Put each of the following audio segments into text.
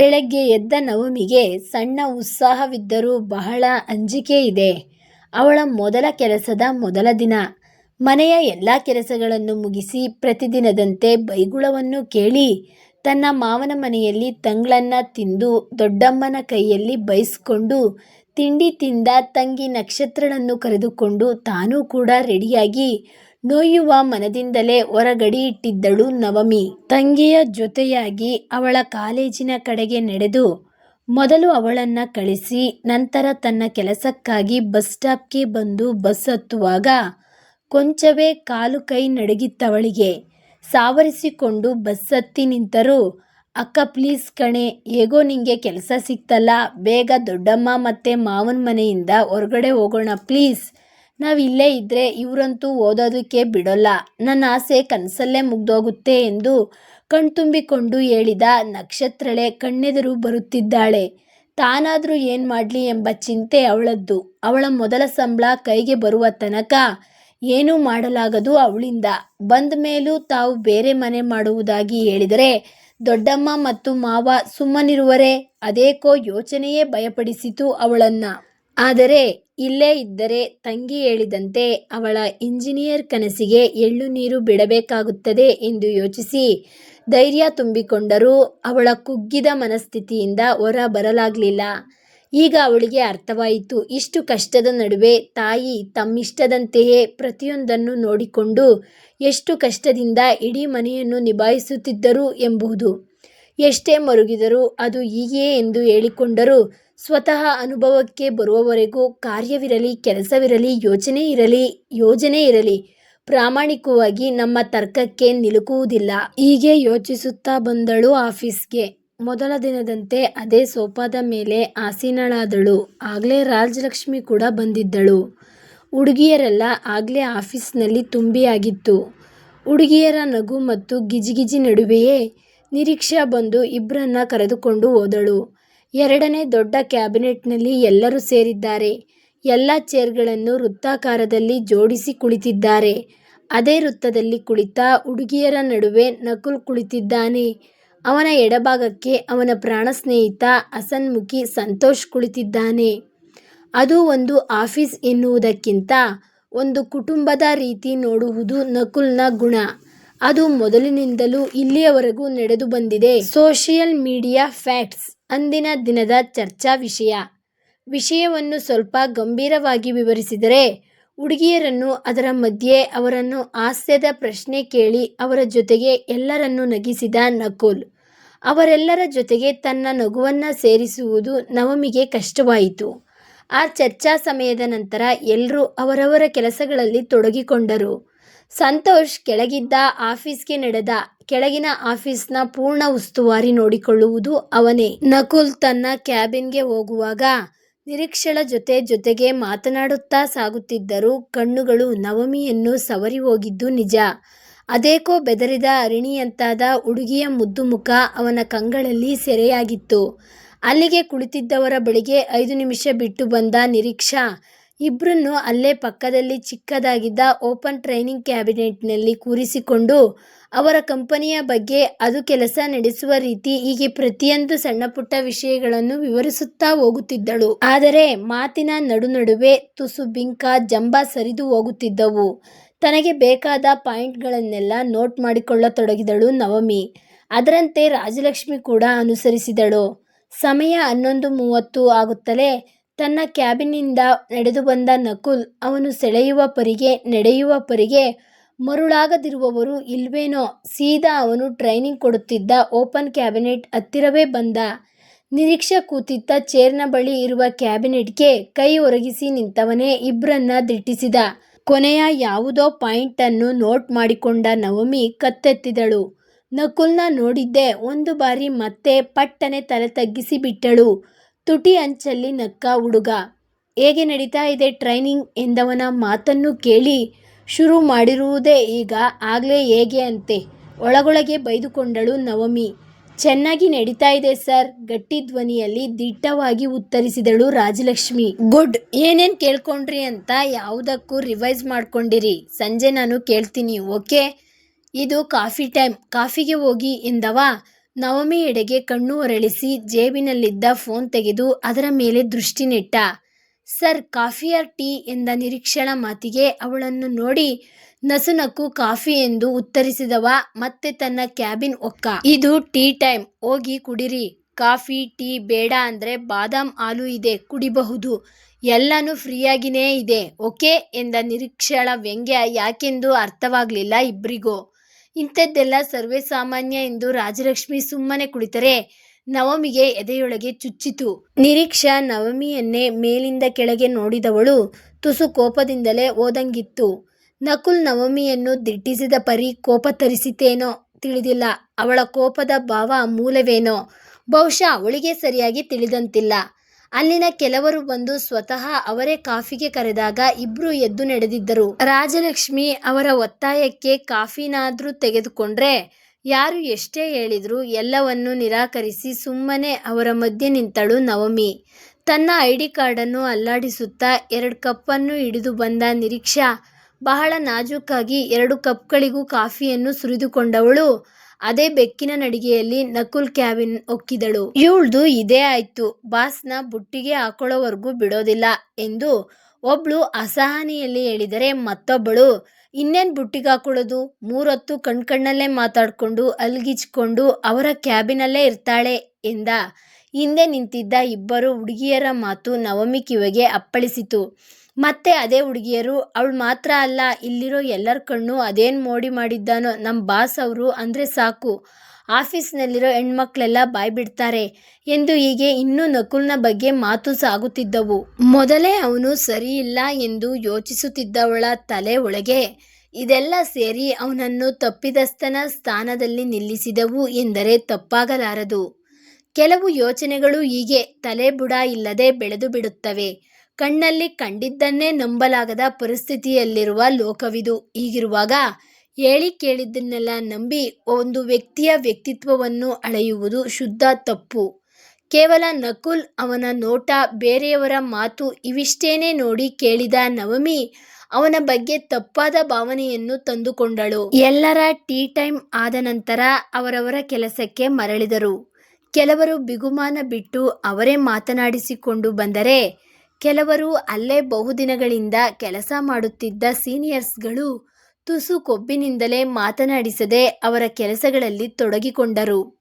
ಬೆಳಗ್ಗೆ ಎದ್ದ ನವಮಿಗೆ ಸಣ್ಣ ಉತ್ಸಾಹವಿದ್ದರೂ ಬಹಳ ಅಂಜಿಕೆ ಇದೆ. ಅವಳ ಮೊದಲ ಕೆಲಸದ ಮೊದಲ ದಿನ. ಮನೆಯ ಎಲ್ಲ ಕೆಲಸಗಳನ್ನು ಮುಗಿಸಿ ಪ್ರತಿದಿನದಂತೆ ಬೈಗುಳವನ್ನು ಕೇಳಿ ತನ್ನ ಮಾವನ ಮನೆಯಲ್ಲಿ ತಂಗ್ಳನ್ನ ತಿಂದು ದೊಡ್ಡಮ್ಮನ ಕೈಯಲ್ಲಿ ಬೈಸ್ಕೊಂಡು ತಿಂಡಿ ತಿಂದ ತಂಗಿ ನಕ್ಷತ್ರನನ್ನು ಕರೆದುಕೊಂಡು ತಾನೂ ಕೂಡ ರೆಡಿಯಾಗಿ ನೋಯುವ ಮನದಿಂದಲೇ ಹೊರಗಡಿಯಿಟ್ಟಿದ್ದಳು ನವಮಿ. ತಂಗಿಯ ಜೊತೆಯಾಗಿ ಅವಳ ಕಾಲೇಜಿನ ಕಡೆಗೆ ನಡೆದು ಮೊದಲು ಅವಳನ್ನ ಕಳಿಸಿ, ನಂತರ ತನ್ನ ಕೆಲಸಕ್ಕಾಗಿ ಬಸ್ ಸ್ಟಾಪ್ಗೆ ಬಂದು ಬಸ್ ಹತ್ತುವಾಗ ಕೊಂಚವೇ ಕಾಲು ಕೈ ನಡುಗಿತ್ತವಳಿಗೆ. ಸಾವರಿಸಿಕೊಂಡು ಬಸ್ ಹತ್ತಿ ನಿಂತರೂ, ಅಕ್ಕ ಪ್ಲೀಸ್ ಕಣೆ, ಹೇಗೋ ನಿಂಗೆ ಕೆಲಸ ಸಿಕ್ತಲ್ಲ, ಬೇಗ ದೊಡ್ಡಮ್ಮ ಮತ್ತೆ ಮಾವನ ಮನೆಯಿಂದ ಹೊರಗಡೆ ಹೋಗೋಣ ಪ್ಲೀಸ್ ನಾವ್ ಇದ್ದರೆ ಇವರಂತೂ ಓದೋದಕ್ಕೆ ಬಿಡೋಲ್ಲ ನನ್ನ ಆಸೆ ಕನಸಲ್ಲೇ ಮುಗ್ದೋಗುತ್ತೆ ಎಂದು ಕಣ್ತುಂಬಿಕೊಂಡು ಹೇಳಿದ ನಕ್ಷತ್ರಳೆ ಕಣ್ಣೆದುರು ಬರುತ್ತಿದ್ದಾಳೆ. ತಾನಾದರೂ ಏನು ಮಾಡಲಿ ಎಂಬ ಚಿಂತೆ ಅವಳದ್ದು. ಅವಳ ಮೊದಲ ಸಂಬಳ ಕೈಗೆ ಬರುವ ತನಕ ಏನೂ ಮಾಡಲಾಗದು ಅವಳಿಂದ ಬಂದ ಮೇಲೂ ತಾವು ಬೇರೆ ಮನೆ ಮಾಡುವುದಾಗಿ ಹೇಳಿದರೆ, ದೊಡ್ಡಮ್ಮ ಮತ್ತು ಮಾವ ಸುಮ್ಮನಿರುವರೇ ಅದೇಕೋ ಯೋಚನೆಯೇ ಭಯಪಡಿಸಿತು ಅವಳನ್ನ. ಆದರೆ ಇಲ್ಲೇ ಇದ್ದರೆ ತಂಗಿ ಹೇಳಿದಂತೆ ಅವಳ ಇಂಜಿನಿಯರ್ ಕನಸಿಗೆ ಎಳ್ಳು ನೀರು ಬಿಡಬೇಕಾಗುತ್ತದೆ ಎಂದು ಯೋಚಿಸಿ ಧೈರ್ಯ ತುಂಬಿಕೊಂಡರೂ ಅವಳ ಕುಗ್ಗಿದ ಮನಸ್ಥಿತಿಯಿಂದ ಹೊರ ಬರಲಾಗಲಿಲ್ಲ ಈಗ ಅವಳಿಗೆ ಅರ್ಥವಾಯಿತು, ಇಷ್ಟು ಕಷ್ಟದ ನಡುವೆ ತಾಯಿ ತಮ್ಮಿಷ್ಟದಂತೆಯೇ ಪ್ರತಿಯೊಂದನ್ನು ನೋಡಿಕೊಂಡು ಎಷ್ಟು ಕಷ್ಟದಿಂದ ಇಡೀ ಮನೆಯನ್ನು ನಿಭಾಯಿಸುತ್ತಿದ್ದರು ಎಂಬುದು. ಎಷ್ಟೇ ಮರುಗಿದರೂ ಅದು ಹೀಗೆಯೇ ಎಂದು ಹೇಳಿಕೊಂಡರೂ ಸ್ವತಃ ಅನುಭವಕ್ಕೆ ಬರುವವರೆಗೂ ಕಾರ್ಯವಿರಲಿ, ಕೆಲಸವಿರಲಿ, ಯೋಚನೆ ಇರಲಿ, ಯೋಜನೆ ಇರಲಿ, ಪ್ರಾಮಾಣಿಕವಾಗಿ ನಮ್ಮ ತರ್ಕಕ್ಕೆ ನಿಲುಕುವುದಿಲ್ಲ. ಹೀಗೆ ಯೋಚಿಸುತ್ತಾ ಬಂದಳು ಆಫೀಸ್ಗೆ. ಮೊದಲ ದಿನದಂತೆ ಅದೇ ಸೋಫಾದ ಮೇಲೆ ಆಸೀನಳಾದಳು. ಆಗಲೇ ರಾಜಲಕ್ಷ್ಮಿ ಕೂಡ ಬಂದಿದ್ದಳು. ಹುಡುಗಿಯರೆಲ್ಲ ಆಗಲೇ ಆಫೀಸ್ನಲ್ಲಿ ತುಂಬಿಯಾಗಿತ್ತು. ಹುಡುಗಿಯರ ನಗು ಮತ್ತು ಗಿಜಿಗಿಜಿ ನಡುವೆಯೇ ನಿರೀಕ್ಷಾ ಬಂದು ಇಬ್ಬರನ್ನ ಕರೆದುಕೊಂಡು ಹೋದಳು. ಎರಡನೇ ದೊಡ್ಡ ಕ್ಯಾಬಿನೆಟ್ನಲ್ಲಿ ಎಲ್ಲರೂ ಸೇರಿದ್ದಾರೆ. ಎಲ್ಲ ಚೇರ್ಗಳನ್ನು ವೃತ್ತಾಕಾರದಲ್ಲಿ ಜೋಡಿಸಿ ಕುಳಿತಿದ್ದಾರೆ. ಅದೇ ವೃತ್ತದಲ್ಲಿ ಕುಳಿತ ಹುಡುಗಿಯರ ನಡುವೆ ನಕುಲ್ ಕುಳಿತಿದ್ದಾನೆ. ಅವನ ಎಡಭಾಗಕ್ಕೆ ಅವನ ಪ್ರಾಣ ಸ್ನೇಹಿತ ಹಸನ್ಮುಖಿ ಸಂತೋಷ್ ಕುಳಿತಿದ್ದಾನೆ. ಅದು ಒಂದು ಆಫೀಸ್ ಎನ್ನುವುದಕ್ಕಿಂತ ಒಂದು ಕುಟುಂಬದ ರೀತಿ ನೋಡುವುದು ನಕುಲ್ನ ಗುಣ. ಅದು ಮೊದಲಿನಿಂದಲೂ ಇಲ್ಲಿಯವರೆಗೂ ನಡೆದು ಬಂದಿದೆ. ಸೋಷಿಯಲ್ ಮೀಡಿಯಾ ಫ್ಯಾಕ್ಟ್ಸ್, ಅಂದಿನ ದಿನದ ಚರ್ಚಾ ವಿಷಯ. ವಿಷಯವನ್ನು ಸ್ವಲ್ಪ ಗಂಭೀರವಾಗಿ ವಿವರಿಸಿದರೆ, ಹುಡುಗಿಯರನ್ನು ಅದರ ಮಧ್ಯೆ ಅವರನ್ನು ಹಾಸ್ಯದ ಪ್ರಶ್ನೆ ಕೇಳಿ ಅವರ ಜೊತೆಗೆ ಎಲ್ಲರನ್ನೂ ನಗಿಸಿದ ನಕುಲ್. ಅವರೆಲ್ಲರ ಜೊತೆಗೆ ತನ್ನ ನಗುವನ್ನು ಸೇರಿಸುವುದು ನವಮಿಗೆ ಕಷ್ಟವಾಯಿತು. ಆ ಚರ್ಚಾ ಸಮಯದ ನಂತರ ಎಲ್ಲರೂ ಅವರವರ ಕೆಲಸಗಳಲ್ಲಿ ತೊಡಗಿಕೊಂಡರು. ಸಂತೋಷ್ ಕೆಳಗಿದ್ದ ಆಫೀಸ್ಗೆ ನಡೆದ. ಕೆಳಗಿನ ಆಫೀಸ್ನ ಪೂರ್ಣ ಉಸ್ತುವಾರಿ ನೋಡಿಕೊಳ್ಳುವುದು ಅವನೇ. ನಕುಲ್ ತನ್ನ ಕ್ಯಾಬಿನ್ಗೆ ಹೋಗುವಾಗ ನಿರೀಕ್ಷಳ ಜೊತೆ ಜೊತೆಗೆ ಮಾತನಾಡುತ್ತಾ ಸಾಗುತ್ತಿದ್ದರು ಕಣ್ಣುಗಳು ನವಮಿಯನ್ನು ಸವರಿ ಹೋಗಿದ್ದು ನಿಜ. ಅದೇಕೋ ಬೆದರಿದ ಅರಿಣಿಯಂತಾದ ಹುಡುಗಿಯ ಮುದ್ದು ಮುಖ ಅವನ ಕಂಗಳಲ್ಲಿ ಸೆರೆಯಾಗಿತ್ತು. ಅಲ್ಲಿಗೆ ಕುಳಿತಿದ್ದವರ ಬಳಿಗೆ ಐದು ನಿಮಿಷ ಬಿಟ್ಟು ಬಂದ ನಿರೀಕ್ಷಾ ಇಬ್ರನ್ನೂ ಅಲ್ಲೇ ಪಕ್ಕದಲ್ಲಿ ಚಿಕ್ಕದಾಗಿದ್ದ ಓಪನ್ ಟ್ರೈನಿಂಗ್ ಕ್ಯಾಬಿನೆಟ್ನಲ್ಲಿ ಕೂರಿಸಿಕೊಂಡು ಅವರ ಕಂಪನಿಯ ಬಗ್ಗೆ ಅದು ಕೆಲಸ ನಡೆಸುವ ರೀತಿ ಹೀಗೆ ಪ್ರತಿಯೊಂದು ಸಣ್ಣಪುಟ್ಟ ವಿಷಯಗಳನ್ನು ವಿವರಿಸುತ್ತಾ ಹೋಗುತ್ತಿದ್ದಳು. ಆದರೆ ಮಾತಿನ ನಡುನಡುವೆ ತುಸು ಬಿಂಕ, ಜಂಬ ಸರಿದು ಹೋಗುತ್ತಿದ್ದವು. ತನಗೆ ಬೇಕಾದ ಪಾಯಿಂಟ್ಗಳನ್ನೆಲ್ಲ ನೋಟ್ ಮಾಡಿಕೊಳ್ಳತೊಡಗಿದಳು ನವಮಿ. ಅದರಂತೆ ರಾಜಲಕ್ಷ್ಮಿ ಕೂಡ ಅನುಸರಿಸಿದಳು. ಸಮಯ ಹನ್ನೊಂದು ಮೂವತ್ತು ಆಗುತ್ತಲೇ ತನ್ನ ಕ್ಯಾಬಿನಿಂದ ನಡೆದು ಬಂದ ನಕುಲ್ ಅವನು ಸೆಳೆಯುವ ಪರಿಗೆ, ನಡೆಯುವ ಪರಿಗೆ ಮರುಳಾಗದಿರುವವರು ಇಲ್ವೇನೋ ಸೀದಾ ಅವನು ಟ್ರೈನಿಂಗ್ ಕೊಡುತ್ತಿದ್ದ ಓಪನ್ ಕ್ಯಾಬಿನೆಟ್ ಹತ್ತಿರವೇ ಬಂದ. ನಿರೀಕ್ಷೆ ಕೂತಿದ್ದ ಚೇರ್ನ ಬಳಿ ಇರುವ ಕ್ಯಾಬಿನೆಟ್ಗೆ ಕೈ ಒರಗಿಸಿ ನಿಂತವನೇ ಇಬ್ಬರನ್ನ ದಿಟ್ಟಿಸಿದ. ಕೊನೆಯ ಯಾವುದೋ ಪಾಯಿಂಟನ್ನು ನೋಟ್ ಮಾಡಿಕೊಂಡ ನವಮಿ ಕತ್ತೆತ್ತಿದಳು. ನಕುಲ್ನ ನೋಡಿದ್ದೆ ಒಂದು ಬಾರಿ ಮತ್ತೆ ಪಟ್ಟನೆ ತಲೆ ತಗ್ಗಿಸಿ ಬಿಟ್ಟಳು. ತುಟಿ ಅಂಚಲ್ಲಿ ನಕ್ಕ ಹುಡುಗ. ಹೇಗೆ ನಡೀತಾ ಇದೆ ಟ್ರೈನಿಂಗ್ ಎಂದವನ ಮಾತನ್ನು ಕೇಳಿ ಶುರು ಮಾಡಿರುವುದೇ ಈಗ ಆಗಲೇ ಹೇಗೆ ಅಂತೆ ಒಳಗೊಳಗೆ ಬೈದುಕೊಂಡಳು ನವಮಿ. ಚೆನ್ನಾಗಿ ನಡೀತಾ ಇದೆ ಸರ್, ಗಟ್ಟಿ ಧ್ವನಿಯಲ್ಲಿ ದಿಟ್ಟವಾಗಿ ಉತ್ತರಿಸಿದಳು ರಾಜಲಕ್ಷ್ಮಿ. ಗುಡ್, ಏನೇನು ಕೇಳ್ಕೊಂಡ್ರಿ ಅಂತ ಯಾವುದಕ್ಕೂ ರಿವೈಸ್ ಮಾಡ್ಕೊಂಡಿರಿ ಸಂಜೆ ನಾನು ಕೇಳ್ತೀನಿ, ಓಕೆ ಇದು ಕಾಫಿ ಟೈಮ್, ಕಾಫಿಗೆ ಹೋಗಿ ಎಂದವ ನವಮಿ ಎಡೆಗೆ ಕಣ್ಣು ಹೊರಳಿಸಿ ಜೇಬಿನಲ್ಲಿದ್ದ ಫೋನ್ ತೆಗೆದು ಅದರ ಮೇಲೆ ದೃಷ್ಟಿ ನೆಟ್ಟ ಸರ್, ಕಾಫಿಯ ಟೀ ಎಂದ ನಿರೀಕ್ಷಣ ಮಾತಿಗೆ ಅವಳನ್ನು ನೋಡಿ ನಸುನಕ್ಕು ಕಾಫಿ ಎಂದು ಉತ್ತರಿಸಿದವ ಮತ್ತೆ ತನ್ನ ಕ್ಯಾಬಿನ್ ಒಕ್ಕ. ಇದು ಟೀ ಟೈಮ್, ಹೋಗಿ ಕುಡಿರಿ. ಕಾಫಿ, ಟೀ ಬೇಡ ಅಂದ್ರೆ ಬಾದಾಮ್ ಹಾಲು ಇದೆ, ಕುಡಿಬಹುದು. ಎಲ್ಲನೂ ಫ್ರೀಯಾಗಿನೇ ಇದೆ, ಓಕೆ? ಎಂದ ನಿರೀಕ್ಷಳ ವ್ಯಂಗ್ಯ ಯಾಕೆಂದು ಅರ್ಥವಾಗಲಿಲ್ಲ ಇಬ್ಬರಿಗೂ ಇಂಥದ್ದೆಲ್ಲ ಸರ್ವೇ ಸಾಮಾನ್ಯ ಎಂದು ರಾಜಲಕ್ಷ್ಮಿ ಸುಮ್ಮನೆ ಕುಳಿತರೆ. ನವಮಿಗೆ ಎದೆಯೊಳಗೆ ಚುಚ್ಚಿತು. ನಿರೀಕ್ಷಾ ನವಮಿಯನ್ನೇ ಮೇಲಿಂದ ಕೆಳಗೆ ನೋಡಿದವಳು ತುಸು ಕೋಪದಿಂದಲೇ ಓದಂಗಿತ್ತು. ನಕುಲ್ ನವಮಿಯನ್ನು ದಿಟ್ಟಿಸಿದ ಪರಿ ಕೋಪ ತರಿಸಿತೇನೋ ತಿಳಿದಿಲ್ಲ. ಅವಳ ಕೋಪದ ಭಾವ ಮೂಲವೇನೋ. ಬಹುಶಃ ಅವಳಿಗೆ ಸರಿಯಾಗಿ ತಿಳಿದಂತಿಲ್ಲ. ಅಲ್ಲಿನ ಕೆಲವರು ಬಂದು ಸ್ವತಃ ಅವರೇ ಕಾಫಿಗೆ ಕರೆದಾಗ ಇಬ್ರು ಎದ್ದು ನಡೆದಿದ್ದರು. ರಾಜಲಕ್ಷ್ಮಿ ಅವರ ಒತ್ತಾಯಕ್ಕೆ ಕಾಫಿನಾದ್ರೂ ತೆಗೆದುಕೊಂಡ್ರೆ ಯಾರು ಎಷ್ಟೇ ಹೇಳಿದ್ರು ಎಲ್ಲವನ್ನು ನಿರಾಕರಿಸಿ ಸುಮ್ಮನೆ ಅವರ ಮಧ್ಯೆ ನಿಂತಳು ನವಮಿ. ತನ್ನ ಐ ಡಿ ಕಾರ್ಡನ್ನು ಅಲ್ಲಾಡಿಸುತ್ತಾ ಎರಡು ಕಪ್ಪನ್ನು ಹಿಡಿದು ಬಂದ ನಿರೀಕ್ಷಾ ಬಹಳ ನಾಜೂಕಾಗಿ ಎರಡು ಕಪ್ಗಳಿಗೂ ಕಾಫಿಯನ್ನು ಸುರಿದುಕೊಂಡವಳು. ಅದೇ ಬೆಕ್ಕಿನ ನಡಿಗೆಯಲ್ಲಿ ನಕುಲ್ ಕ್ಯಾಬಿನ್ ಒಕ್ಕಿದಳು. ಇವಳ್ದು ಇದೇ ಆಯ್ತು. ಬಾಸ್ನ ಬುಟ್ಟಿಗೆ ಹಾಕೊಳ್ಳೋವರೆಗೂ ಬಿಡೋದಿಲ್ಲ ಎಂದು ಒಬ್ಳು ಅಸಹನೆಯಲ್ಲಿ ಹೇಳಿದರೆ ಮತ್ತೊಬ್ಬಳು, ಇನ್ನೇನು ಬುಟ್ಟಿಗೆ ಹಾಕೊಳ್ಳೋದು ಮೂರೊತ್ತು ಕಣ್ಕಣ್ಣಲ್ಲೇ ಮಾತಾಡ್ಕೊಂಡು, ಅಲ್ಗಿಚ್ಕೊಂಡು ಅವರ ಕ್ಯಾಬಿನಲ್ಲೇ ಇರ್ತಾಳೆ ಎಂದ. ಹಿಂದೆ ನಿಂತಿದ್ದ ಇಬ್ಬರು ಹುಡುಗಿಯರ ಮಾತು ನವಮಿ ಕಿವಿಗೆ ಅಪ್ಪಳಿಸಿತು. ಮತ್ತೆ ಅದೇ ಹುಡುಗಿಯರು, ಅವಳು ಮಾತ್ರ ಅಲ್ಲ, ಇಲ್ಲಿರೋ ಎಲ್ಲರ ಕಣ್ಣು ಅದೇನು ಮೋಡಿ ಮಾಡಿದ್ದಾನೋ ನಮ್ಮ ಬಾಸ್ ಅವರು ಅಂದರೆ ಸಾಕು. ಆಫೀಸ್ನಲ್ಲಿರೋ ಹೆಣ್ಮಕ್ಳೆಲ್ಲ ಬಾಯ್ ಬಿಡ್ತಾರೆ ಎಂದು ಹೀಗೆ ಇನ್ನೂ ನಕುಲ್ನ ಬಗ್ಗೆ ಮಾತು ಸಾಗುತ್ತಿದ್ದವು. ಮೊದಲೇ ಅವನು ಸರಿಯಿಲ್ಲ ಎಂದು ಯೋಚಿಸುತ್ತಿದ್ದವಳ ತಲೆ ಒಳಗೆ, ಇದೆಲ್ಲ ಸೇರಿ ಅವನನ್ನು ತಪ್ಪಿದಸ್ತನ ಸ್ಥಾನದಲ್ಲಿ ನಿಲ್ಲಿಸಿದವು ಎಂದರೆ ತಪ್ಪಾಗಲಾರದು. ಕೆಲವು ಯೋಚನೆಗಳು ಹೀಗೆ ತಲೆ ಬುಡ ಇಲ್ಲದೆ ಬೆಳೆದು ಬಿಡುತ್ತವೆ. ಕಣ್ಣಲ್ಲಿ ಕಂಡಿದ್ದನ್ನೇ ನಂಬಲಾಗದ ಪರಿಸ್ಥಿತಿಯಲ್ಲಿರುವ ಲೋಕವಿದು. ಹೀಗಿರುವಾಗ ಹೇಳಿ ಕೇಳಿದ್ದನ್ನೆಲ್ಲ ನಂಬಿ ಒಂದು ವ್ಯಕ್ತಿಯ ವ್ಯಕ್ತಿತ್ವವನ್ನು ಅಳೆಯುವುದು ಶುದ್ಧ ತಪ್ಪು. ಕೇವಲ ನಕುಲ್ ಅವನ ನೋಟ ಬೇರೆಯವರ ಮಾತು ಇವಿಷ್ಟೇನೆ ನೋಡಿ ಕೇಳಿದ ನವಮಿ ಅವನ ಬಗ್ಗೆ ತಪ್ಪಾದ ಭಾವನೆಯನ್ನು ತಂದುಕೊಂಡಳು. ಎಲ್ಲರ ಟೀ ಟೈಮ್ ಆದ ನಂತರ ಅವರವರ ಕೆಲಸಕ್ಕೆ ಮರಳಿದರು. ಕೆಲವರು ಬಿಗುಮಾನ ಬಿಟ್ಟು ಅವರೇ ಮಾತನಾಡಿಸಿಕೊಂಡು ಬಂದರೆ ಕೆಲವರು ಅಲ್ಲೇ ಬಹುದಿನಗಳಿಂದ ಕೆಲಸ ಮಾಡುತ್ತಿದ್ದ ಸೀನಿಯರ್ಸ್ಗಳು ತುಸು ಕೊಬ್ಬಿನಿಂದಲೇ ಮಾತನಾಡಿಸದೆ ಅವರ ಕೆಲಸಗಳಲ್ಲಿ ತೊಡಗಿಕೊಂಡರು.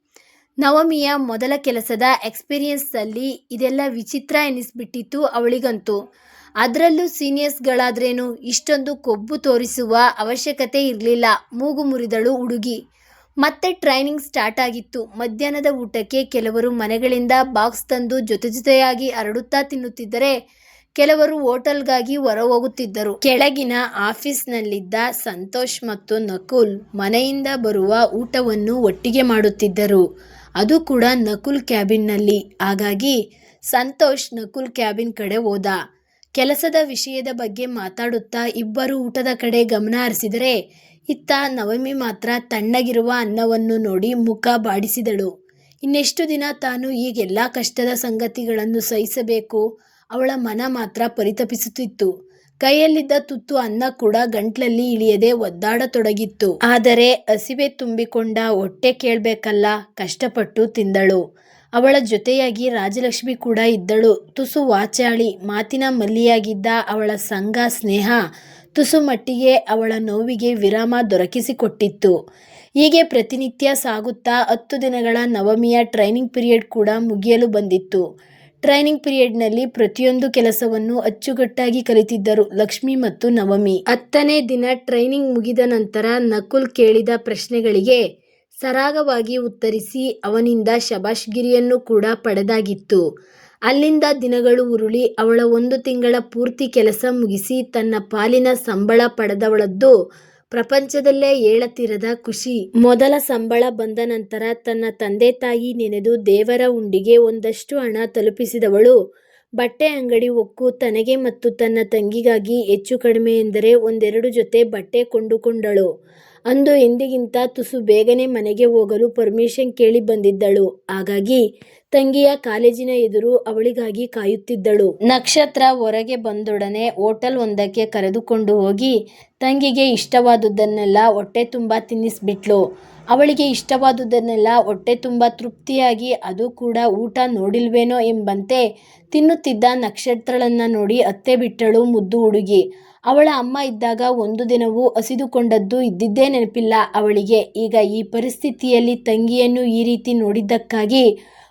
ನವಮಿಯ ಮೊದಲ ಕೆಲಸದ ಎಕ್ಸ್ಪೀರಿಯನ್ಸಲ್ಲಿ ಇದೆಲ್ಲ ವಿಚಿತ್ರ ಎನಿಸ್ಬಿಟ್ಟಿತ್ತು ಅವಳಿಗಂತೂ. ಅದರಲ್ಲೂ ಸೀನಿಯರ್ಸ್ಗಳಾದ್ರೇನು ಇಷ್ಟೊಂದು ಕೊಬ್ಬು ತೋರಿಸುವ ಅವಶ್ಯಕತೆ ಇರಲಿಲ್ಲ. ಮೂಗು ಮುರಿದಳು ಹುಡುಗಿ. ಮತ್ತೆ ಟ್ರೈನಿಂಗ್ ಸ್ಟಾರ್ಟ್ ಆಗಿತ್ತು. ಮಧ್ಯಾಹ್ನದ ಊಟಕ್ಕೆ ಕೆಲವರು ಮನೆಗಳಿಂದ ಬಾಕ್ಸ್ ತಂದು ಜೊತೆ ಜೊತೆಯಾಗಿ ಹರಡುತ್ತಾ ತಿನ್ನುತ್ತಿದ್ದರೆ ಕೆಲವರು ಹೋಟೆಲ್ಗಾಗಿ ಹೊರ ಹೋಗುತ್ತಿದ್ದರು ಕೆಳಗಿನ ಆಫೀಸ್ನಲ್ಲಿದ್ದ ಸಂತೋಷ್ ಮತ್ತು ನಕುಲ್ ಮನೆಯಿಂದ ಬರುವ ಊಟವನ್ನು ಒಟ್ಟಿಗೆ ಮಾಡುತ್ತಿದ್ದರು. ಅದು ಕೂಡ ನಕುಲ್ ಕ್ಯಾಬಿನ್ನಲ್ಲಿ. ಹಾಗಾಗಿ ಸಂತೋಷ್ ನಕುಲ್ ಕ್ಯಾಬಿನ್ ಕಡೆ ಹೋದ. ಕೆಲಸದ ವಿಷಯದ ಬಗ್ಗೆ ಮಾತಾಡುತ್ತಾ ಇಬ್ಬರು ಊಟದ ಕಡೆ ಗಮನ ಹರಿಸಿದರೆ ಇತ್ತ ನವಮಿ ಮಾತ್ರ ತಣ್ಣಗಿರುವ ಅನ್ನವನ್ನು ನೋಡಿ ಮುಖ ಬಾಡಿಸಿದಳು. ಇನ್ನೆಷ್ಟು ದಿನ ತಾನು ಈಗೆಲ್ಲ ಕಷ್ಟದ ಸಂಗತಿಗಳನ್ನು ಸಹಿಸಬೇಕು? ಅವಳ ಮನ ಮಾತ್ರ ಪರಿತಪಿಸುತ್ತಿತ್ತು. ಕೈಯಲ್ಲಿದ್ದ ತುತ್ತು ಅನ್ನ ಕೂಡ ಗಂಟ್ಲಲ್ಲಿ ಇಳಿಯದೆ ಒದ್ದಾಡತೊಡಗಿತ್ತು. ಆದರೆ ಹಸಿವೆ ತುಂಬಿಕೊಂಡ ಹೊಟ್ಟೆ ಕೇಳಬೇಕಲ್ಲ, ಕಷ್ಟಪಟ್ಟು ತಿಂದಳು. ಅವಳ ಜೊತೆಯಾಗಿ ರಾಜಲಕ್ಷ್ಮಿ ಕೂಡ ಇದ್ದಳು. ತುಸು ವಾಚಾಳಿ, ಮಾತಿನ ಮಲ್ಲಿಯಾಗಿದ್ದ ಅವಳ ಸಂಘ, ಸ್ನೇಹ ತುಸು ಮಟ್ಟಿಗೆ ಅವಳ ನೋವಿಗೆ ವಿರಾಮ ದೊರಕಿಸಿಕೊಟ್ಟಿತ್ತು. ಹೀಗೆ ಪ್ರತಿನಿತ್ಯ ಸಾಗುತ್ತಾ ಹತ್ತು ದಿನಗಳ ನವಮಿಯ ಟ್ರೈನಿಂಗ್ ಪೀರಿಯಡ್ ಕೂಡ ಮುಗಿಯಲು ಬಂದಿತ್ತು. ಟ್ರೈನಿಂಗ್ ಪೀರಿಯಡ್ನಲ್ಲಿ ಪ್ರತಿಯೊಂದು ಕೆಲಸವನ್ನು ಅಚ್ಚುಕಟ್ಟಾಗಿ ಕಲಿತಿದ್ದರು ಲಕ್ಷ್ಮಿ ಮತ್ತು ನವಮಿ. ಹತ್ತನೇ ದಿನ ಟ್ರೈನಿಂಗ್ ಮುಗಿದ ನಂತರ ನಕುಲ್ ಕೇಳಿದ ಪ್ರಶ್ನೆಗಳಿಗೆ ಸರಾಗವಾಗಿ ಉತ್ತರಿಸಿ ಅವನಿಂದ ಶಬಾಷ್ಗಿರಿಯನ್ನು ಕೂಡ ಪಡೆದಾಗಿತ್ತು. ಅಲ್ಲಿಂದ ದಿನಗಳು ಉರುಳಿ ಅವಳ ಒಂದು ತಿಂಗಳ ಪೂರ್ತಿ ಕೆಲಸ ಮುಗಿಸಿ ತನ್ನ ಪಾಲಿನ ಸಂಬಳ ಪಡೆದವಳದ್ದು ಪ್ರಪಂಚದಲ್ಲೇ ಏಳತಿರದ ಖುಷಿ. ಮೊದಲ ಸಂಬಳ ಬಂದ ನಂತರ ತನ್ನ ತಂದೆ ತಾಯಿ ನೆನೆದು ದೇವರ ಉಂಡಿಗೆ ಒಂದಷ್ಟು ಹಣ ತಲುಪಿಸಿದವಳು. ಬಟ್ಟೆ ಅಂಗಡಿ ಒಕ್ಕು ತನಗೆ ಮತ್ತು ತನ್ನ ತಂಗಿಗಾಗಿ ಹೆಚ್ಚು ಕಡಿಮೆ ಎಂದರೆ ಒಂದೆರಡು ಜೊತೆ ಬಟ್ಟೆ ಕೊಂಡುಕೊಂಡಳು. ಅಂದು ಎಂದಿಗಿಂತ ತುಸು ಬೇಗನೆ ಮನೆಗೆ ಹೋಗಲು ಪರ್ಮಿಷನ್ ಕೇಳಿ ಬಂದಿದ್ದಳು. ಹಾಗಾಗಿ ತಂಗಿಯ ಕಾಲೇಜಿನ ಎದುರು ಅವಳಿಗಾಗಿ ಕಾಯುತ್ತಿದ್ದಳು. ನಕ್ಷತ್ರ ಹೊರಗೆ ಬಂದೊಡನೆ ಹೋಟೆಲ್ ಒಂದಕ್ಕೆ ಕರೆದುಕೊಂಡು ಹೋಗಿ ತಂಗಿಗೆ ಇಷ್ಟವಾದುದನ್ನೆಲ್ಲ ಹೊಟ್ಟೆ ತುಂಬ ತಿನ್ನಿಸ್ಬಿಟ್ಲು. ಅವಳಿಗೆ ಇಷ್ಟವಾದುದನ್ನೆಲ್ಲ ಹೊಟ್ಟೆ ತುಂಬ ತೃಪ್ತಿಯಾಗಿ ಅದು ಕೂಡ ಊಟ ನೋಡಿಲ್ವೇನೋ ಎಂಬಂತೆ ತಿನ್ನುತ್ತಿದ್ದ ನಕ್ಷತ್ರಳನ್ನ ನೋಡಿ ಅತ್ತೆ ಬಿಟ್ಟಳು ಮುದ್ದು ಹುಡುಗಿ. ಅವಳ ಅಮ್ಮ ಇದ್ದಾಗ ಒಂದು ದಿನವೂ ಹಸಿದುಕೊಂಡದ್ದು ಇದ್ದಿದ್ದೇ ನೆನಪಿಲ್ಲ ಅವಳಿಗೆ. ಈಗ ಈ ಪರಿಸ್ಥಿತಿಯಲ್ಲಿ ತಂಗಿಯನ್ನು ಈ ರೀತಿ ನೋಡಿದ್ದಕ್ಕಾಗಿ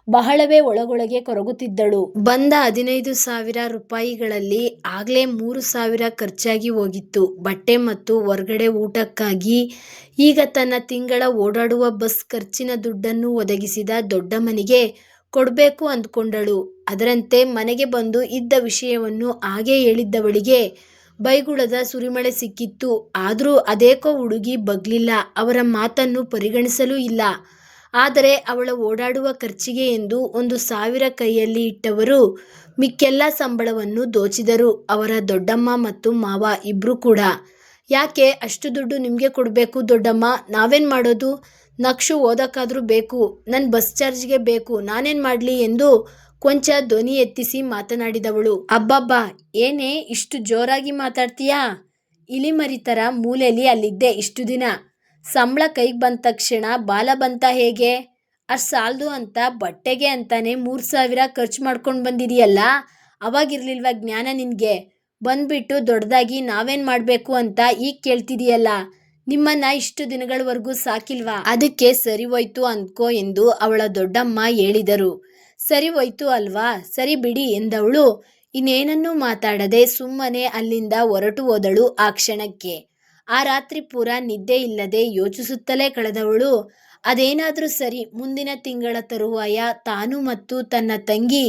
ಬಹಳವೇ ಒಳಗೊಳಗೆ ಕೊರಗುತ್ತಿದ್ದಳು. ಬಂದ ಹದಿನೈದು ಸಾವಿರ ರೂಪಾಯಿಗಳಲ್ಲಿ ಆಗಲೇ ಮೂರು ಸಾವಿರ ಖರ್ಚಾಗಿ ಹೋಗಿತ್ತು. ಬಟ್ಟೆ ಮತ್ತು ಹೊರಗಡೆ ಊಟಕ್ಕಾಗಿ ಈಗ ತನ್ನ ತಿಂಗಳ ಓಡಾಡುವ ಬಸ್ ಖರ್ಚಿನ ದುಡ್ಡನ್ನು ಒದಗಿಸಿದ ದೊಡ್ಡ ಮನೆಗೆ ಕೊಡಬೇಕು ಅಂದ್ಕೊಂಡಳು. ಅದರಂತೆ ಮನೆಗೆ ಬಂದು ಇದ್ದ ವಿಷಯವನ್ನು ಹಾಗೆ ಹೇಳಿದ್ದವಳಿಗೆ ಬೈಗುಳದ ಸುರಿಮಳೆ ಸಿಕ್ಕಿತ್ತು. ಆದರೂ ಅದೇಕೋ ಹುಡುಗಿ ಬಗ್ಲಿಲ್ಲ. ಅವರ ಮಾತನ್ನು ಪರಿಗಣಿಸಲೂ ಇಲ್ಲ. ಆದರೆ ಅವಳ ಓಡಾಡುವ ಖರ್ಚಿಗೆ ಎಂದು ಒಂದು ಸಾವಿರ ಕೈಯಲ್ಲಿ ಇಟ್ಟವರು ಮಿಕ್ಕೆಲ್ಲ ಸಂಬಳವನ್ನು ದೋಚಿದರು. ಅವರ ದೊಡ್ಡಮ್ಮ ಮತ್ತು ಮಾವ ಇಬ್ಬರು ಕೂಡ. ಯಾಕೆ? ಅಷ್ಟು ದುಡ್ಡು ನಿಮಗೆ ಕೊಡಬೇಕು ದೊಡ್ಡಮ್ಮ. ನಾವೇನು ಮಾಡೋದು? ನಕ್ಷು ಓದೋಕ್ಕಾದರೂ ಬೇಕು. ನನ್ನ ಬಸ್ ಚಾರ್ಜ್ಗೆ ಬೇಕು. ನಾನೇನು ಮಾಡಲಿ? ಎಂದು ಕೊಂಚ ಧ್ವನಿ ಎತ್ತಿಸಿ ಮಾತನಾಡಿದವಳು. ಅಬ್ಬಬ್ಬಾ, ಏನೇ ಇಷ್ಟು ಜೋರಾಗಿ ಮಾತಾಡ್ತೀಯಾ? ಇಲಿಮರಿ ಥರ ಮೂಲೆಯಲ್ಲಿ ಅಲ್ಲಿದ್ದೆ ಇಷ್ಟು ದಿನ. ಸಂಬಳ ಕೈಗೆ ಬಂದ ತಕ್ಷಣ ಬಾಲ ಬಂತ ಹೇಗೆ? ಅಷ್ಟು ಸಾಲದು ಅಂತ, ಬಟ್ಟೆಗೆ ಅಂತಾನೆ ಮೂರು ಸಾವಿರ ಖರ್ಚು ಮಾಡ್ಕೊಂಡು ಬಂದಿದೆಯಲ್ಲ? ಅವಾಗಿರ್ಲಿಲ್ವ ಜ್ಞಾನ ನಿನಗೆ? ಬಂದ್ಬಿಟ್ಟು ದೊಡ್ಡದಾಗಿ ನಾವೇನು ಮಾಡಬೇಕು ಅಂತ ಈಗ ಕೇಳ್ತಿದೀಯಲ್ಲ? ನಿಮ್ಮನ್ನ ಇಷ್ಟು ದಿನಗಳವರೆಗೂ ಸಾಕಿಲ್ವಾ? ಅದಕ್ಕೆ ಸರಿ ಹೋಯ್ತು ಅಂದ್ಕೋ ಎಂದು ಅವಳ ದೊಡ್ಡಮ್ಮ ಹೇಳಿದರು. ಸರಿ ಹೋಯ್ತು ಅಲ್ವಾ? ಸರಿ ಬಿಡಿ ಎಂದವಳು. ಇನ್ನೇನನ್ನೂ ಮಾತಾಡದೆ ಸುಮ್ಮನೆ ಅಲ್ಲಿಂದ ಹೊರಟು ಹೋದಳು ಆ ಕ್ಷಣಕ್ಕೆ. ಆ ರಾತ್ರಿ ಪೂರ ನಿದ್ದೆ ಇಲ್ಲದೆ ಯೋಚಿಸುತ್ತಲೇ ಕಳೆದವಳು. ಅದೇನಾದರೂ ಸರಿ, ಮುಂದಿನ ತಿಂಗಳ ತರುವಾಯ ತಾನು ಮತ್ತು ತನ್ನ ತಂಗಿ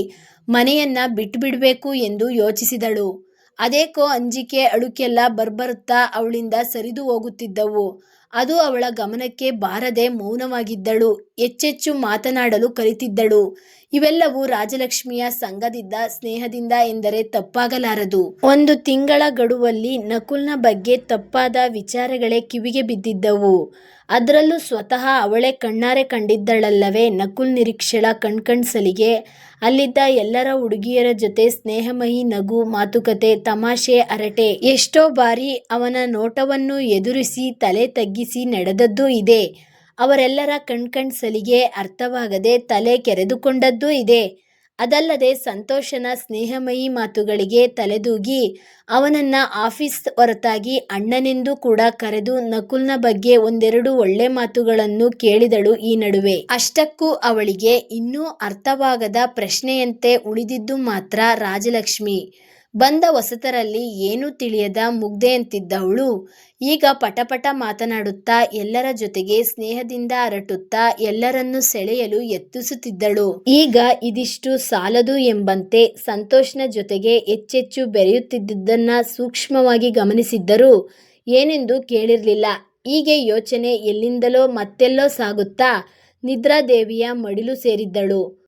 ಮನೆಯನ್ನ ಬಿಟ್ಟುಬಿಡಬೇಕು ಎಂದು ಯೋಚಿಸಿದಳು. ಅದೇಕೋ ಅಂಜಿಕೆ ಅಳುಕೆಲ್ಲ ಬರ್ಬರುತ್ತಾ ಅವಳಿಂದ ಸರಿದು ಹೋಗುತ್ತಿದ್ದವು. ಅದು ಅವಳ ಗಮನಕ್ಕೆ ಬಾರದೆ ಮೌನವಾಗಿದ್ದಳು. ಹೆಚ್ಚೆಚ್ಚು ಮಾತನಾಡಲು ಕಲಿತಿದ್ದಳು. ಇವೆಲ್ಲವೂ ರಾಜಲಕ್ಷ್ಮಿಯ ಸಂಘದಿಂದ, ಸ್ನೇಹದಿಂದ ಎಂದರೆ ತಪ್ಪಾಗಲಾರದು. ಒಂದು ತಿಂಗಳ ಗಡುವಲ್ಲಿ ನಕುಲ್ನ ಬಗ್ಗೆ ತಪ್ಪಾದ ವಿಚಾರಗಳೇ ಕಿವಿಗೆ ಬಿದ್ದಿದ್ದವು. ಅದರಲ್ಲೂ ಸ್ವತಃ ಅವಳೇ ಕಣ್ಣಾರೆ ಕಂಡಿದ್ದಳಲ್ಲವೇ ನಕುಲ್ ನಿರೀಕ್ಷಳ ಕಣ್ಕಣ್ಸಲಿಗೆ. ಅಲ್ಲಿದ್ದ ಎಲ್ಲರ ಹುಡುಗಿಯರ ಜೊತೆ ಸ್ನೇಹಮಯಿ, ನಗು, ಮಾತುಕತೆ, ತಮಾಷೆ, ಅರಟೆ, ಎಷ್ಟೋ ಬಾರಿ ಅವನ ನೋಟವನ್ನು ಎದುರಿಸಿ ತಲೆ ತಗ್ಗಿಸಿ ನಡೆದದ್ದೂ ಇದೆ. ಅವರೆಲ್ಲರ ಕಣ್ಕಣ್ಸಲಿಗೆ ಅರ್ಥವಾಗದೆ ತಲೆ ಕೆರೆದುಕೊಂಡದ್ದೂ ಇದೆ. ಅದಲ್ಲದೆ ಸಂತೋಷನ ಸ್ನೇಹಮಯಿ ಮಾತುಗಳಿಗೆ ತಲೆದೂಗಿ ಅವನನ್ನ ಆಫೀಸ್ ಹೊರತಾಗಿ ಅಣ್ಣನೆಂದು ಕೂಡ ಕರೆದು ನಕುಲ್ನ ಬಗ್ಗೆ ಒಂದೆರಡು ಒಳ್ಳೆ ಮಾತುಗಳನ್ನು ಕೇಳಿದಳು ಈ ನಡುವೆ. ಅಷ್ಟಕ್ಕೂ ಅವಳಿಗೆ ಇನ್ನೂ ಅರ್ಥವಾಗದ ಪ್ರಶ್ನೆಯಂತೆ ಉಳಿದಿದ್ದು ಮಾತ್ರ ರಾಜಲಕ್ಷ್ಮಿ. ಬಂದ ಹೊಸತರಲ್ಲಿ ಏನೂ ತಿಳಿಯದ ಮುಗ್ಧೆಯಂತಿದ್ದವಳು. ಈಗ ಪಟಪಟ ಮಾತನಾಡುತ್ತಾ ಎಲ್ಲರ ಜೊತೆಗೆ ಸ್ನೇಹದಿಂದ ಅರಟುತ್ತಾ ಎಲ್ಲರನ್ನು ಸೆಳೆಯಲು ಯತ್ನಿಸುತ್ತಿದ್ದಳು. ಈಗ ಇದಿಷ್ಟು ಸಾಲದು ಎಂಬಂತೆ ಸಂತೋಷ್ನ ಜೊತೆಗೆ ಹೆಚ್ಚೆಚ್ಚು ಬೆರೆಯುತ್ತಿದ್ದುದನ್ನ ಸೂಕ್ಷ್ಮವಾಗಿ ಗಮನಿಸಿದ್ದರೂ. ಏನೆಂದು ಕೇಳಿರಲಿಲ್ಲ. ಹೀಗೆ ಯೋಚನೆ ಎಲ್ಲಿಂದಲೋ ಮತ್ತೆಲ್ಲೋ ಸಾಗುತ್ತಾ ನಿದ್ರಾದೇವಿಯ ಮಡಿಲು ಸೇರಿದ್ದಳು.